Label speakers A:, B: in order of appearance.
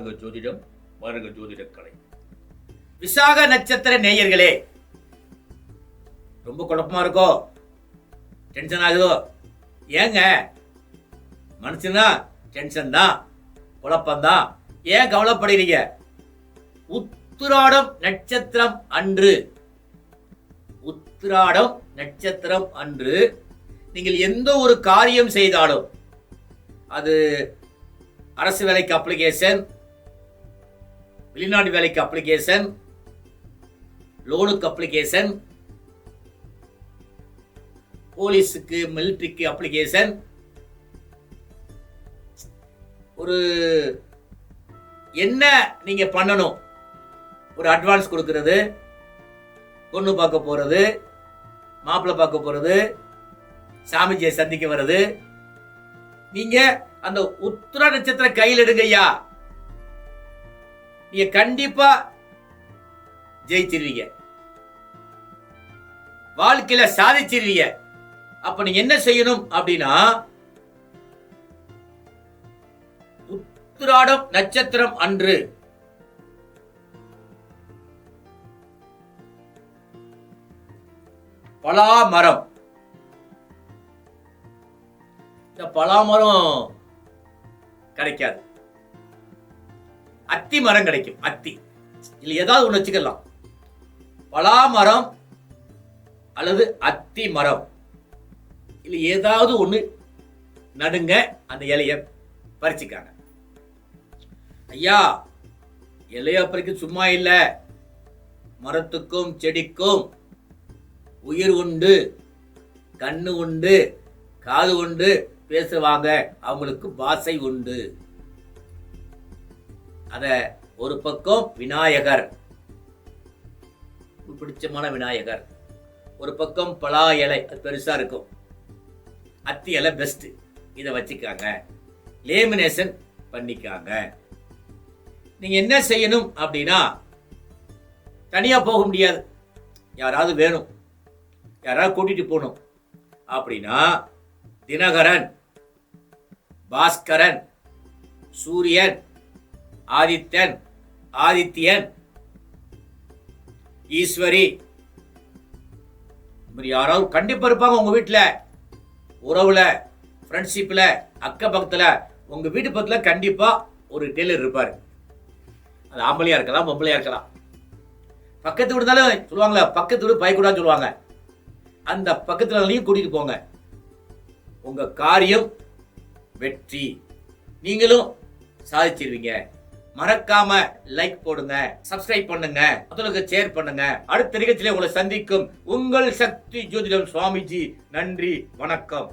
A: ஜோதிடம் வருக ஜோதிட கலை விசாக நட்சத்திர நேயர்களே ரொம்ப குழப்பமா இருக்கோ? டென்ஷன் ஆகுதோ? ஏங்க மனுஷனா டென்ஷன் தான் குழப்பம்தான். ஏன் கவலைப்படுறீங்க உத்திராடம் நட்சத்திரம் அன்று. உத்திராடம் நட்சத்திரம் அன்று. நீங்கள் எந்த ஒரு காரியம் செய்தாலும் அது அரசு வேலைக்கு அப்ளிகேஷன் வெளிநாட்டு வேலைக்கு அப்ளிகேஷன் லோனுக்கு அப்ளிகேஷன் போலீஸுக்கு மிலிட்ரிக்கு அப்ளிகேஷன் ஒரு என்ன நீங்கள் பண்ணணும்? ஒரு அட்வான்ஸ் கொடுக்கறது பொண்ணு பார்க்க போகிறது மாப்பிள்ளை பார்க்க போகிறது சாமிஜியை சந்திக்க வர்றது. நீங்கள் அந்த உத்திர நட்சத்திர கையில் எடுங்கய்யா நீங்க கண்டிப்பா ஜெயிச்சிருவீங்க. வாழ்க்கையில சாதிச்சிருவீங்க. அப்ப நீங்க என்ன செய்யணும் அப்படின்னா உத்திராடம் நட்சத்திரம் அன்று பலா மரம் இந்த பலாமரம் கிடைக்காது. அத்தி மரம் கிடைக்கும் அத்தி. இல்லை ஏதாவது ஒன்று வச்சுக்கலாம். பலாமரம் அல்லது அத்தி மரம். இல்லை ஏதாவது ஒன்று நடுங்க அந்த இலைய பறிச்சுக்காங்க. ஐயா இலைய பறிக்க சும்மா இல்லை. மரத்துக்கும் செடிக்கும் உயிர் உண்டு கண்ணு உண்டு காது உண்டு பேசுவாங்க. அவங்களுக்கு பாசை உண்டு. அத ஒரு பக்கம் விநாயகர் பிடிச்சமான விநாயகர். ஒரு பக்கம் பலா இலை அது பெருசா இருக்கும். அத்தி இலை பெஸ்ட் இதை வச்சுக்காங்க. லேமினேஷன் பண்ணிக்காங்க. நீங்க என்ன செய்யணும் அப்படின்னா தனியா போக முடியாது. யாராவது வேணும். யாராவது கூட்டிட்டு போகணும். அப்படின்னா தினகரன் பாஸ்கரன் சூரியன் ஆதித்தன் ஆதித்யன். ஈஸ்வரி. யாராவது கண்டிப்பா இருப்பாங்க உங்க வீட்டுல உறவுல ஃப்ரெண்ட்ஷிப்ல அக்க பக்கத்துல. உங்க வீட்டு பக்கத்துல கண்டிப்பா ஒரு டெய்லர் இருப்பாரு. அது ஆம்பளையா இருக்கலாம் பொம்பளையா இருக்கலாம். பக்கத்து வீடு இருந்தாலும் சொல்லுவாங்களே பக்கத்து வீடு பயக்கூடாதுன்னு சொல்லுவாங்க. அந்த பக்கத்துலயும் கூட்டிட்டு போங்க. உங்க காரியம் வெற்றி. நீங்களும் சாதிச்சிருவீங்க. மறக்காம லைக் போடுங்க சப்ஸ்கிரைப் பண்ணுங்க மற்றவங்களுக்கு ஷேர் பண்ணுங்க. அடுத்த நிகழ்ச்சியில உங்களை சந்திக்கும் உங்கள் சக்தி ஜோதிடம் சுவாமிஜி. நன்றி வணக்கம்.